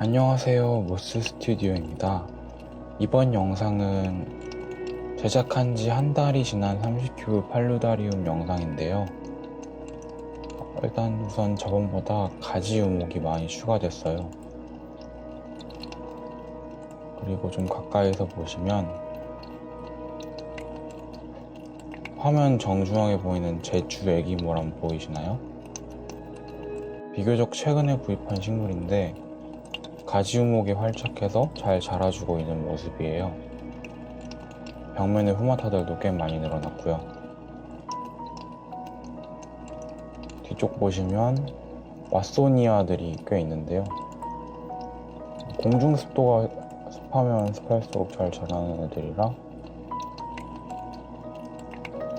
안녕하세요 모스 스튜디오입니다. 이번 영상은 제작한 지 한 달이 지난 30큐브 팔루다리움 영상인데요. 어, 일단 우선 저번보다 가지 유목이 많이 추가됐어요. 그리고 좀 가까이서 보시면 화면 정중앙에 보이는 제주 애기모람 보이시나요? 비교적 최근에 구입한 식물인데 가지 우목이 활착해서 잘 자라주고 있는 모습이에요. 벽면에 후마타들도 꽤 많이 늘어났고요. 뒤쪽 보시면 왓소니아들이 꽤 있는데요. 공중 습도가 습하면 습할수록 잘 자라는 애들이라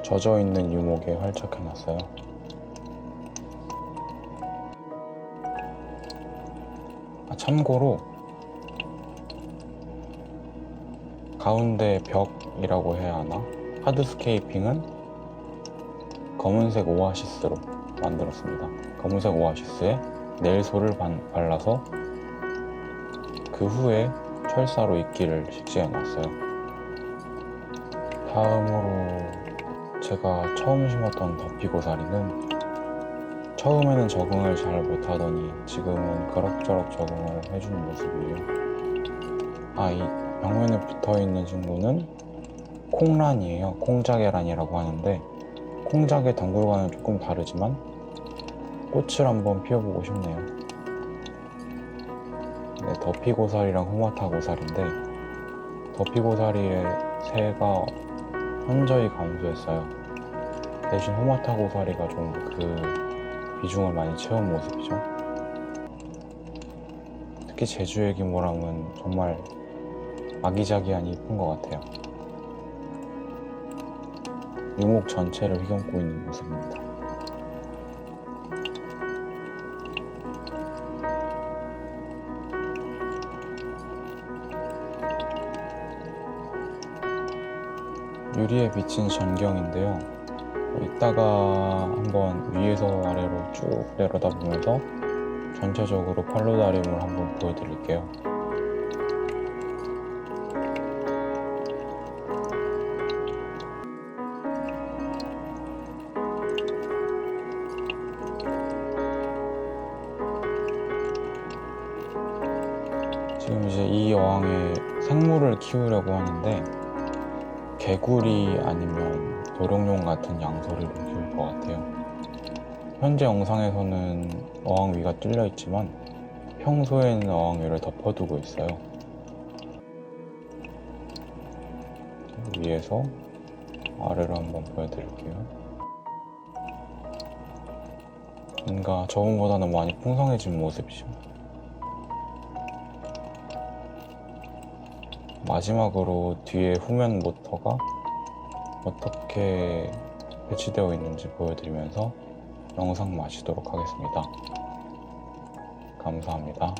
젖어 있는 유목에 활착해놨어요. 참고로 가운데 벽이라고 해야 하나? 하드스케이핑은 검은색 오아시스로 만들었습니다. 검은색 오아시스에 반- 발라서 그 후에 철사로 이끼를 식재해 놨어요. 다음으로 제가 처음 심었던 더피고사리는 처음에는 적응을 잘 못하더니 지금은 그럭저럭 적응을 해주는 모습이에요. 아, 이 벽면에 붙어 있는 친구는 콩란이에요. 콩자계란이라고 하는데 콩자계 덩굴과는 조금 다르지만 꽃을 한번 피워보고 싶네요. 네, 더피고사리랑 호마타고사리인데 더피고사리의 새가 현저히 감소했어요. 대신 호마타고사리가 좀그 비중을 많이 채운 모습이죠. 특히 제주의 기모랑은 정말 아기자기하니 이쁜 것 같아요. 유목 전체를 휘감고 있는 모습입니다. 유리에 비친 전경인데요. 이따가 한번 위에서 아래로 쭉 내려다 보면서 전체적으로 팔로다림을 한번 보여드릴게요. 지금 이제 이 어항에 생물을 키우려고 하는데 개구리 아니면 도룡뇽 같은 양서리를 키울 것 같아요. 현재 영상에서는 어항 위가 뚫려 있지만 평소에는 어항 위를 덮어두고 있어요. 위에서 아래로 한번 보여드릴게요. 뭔가 저번보다는 많이 풍성해진 모습이죠. 마지막으로 뒤에 후면 모터가 어떻게 배치되어 있는지 보여드리면서 영상 마치도록 하겠습니다. 감사합니다.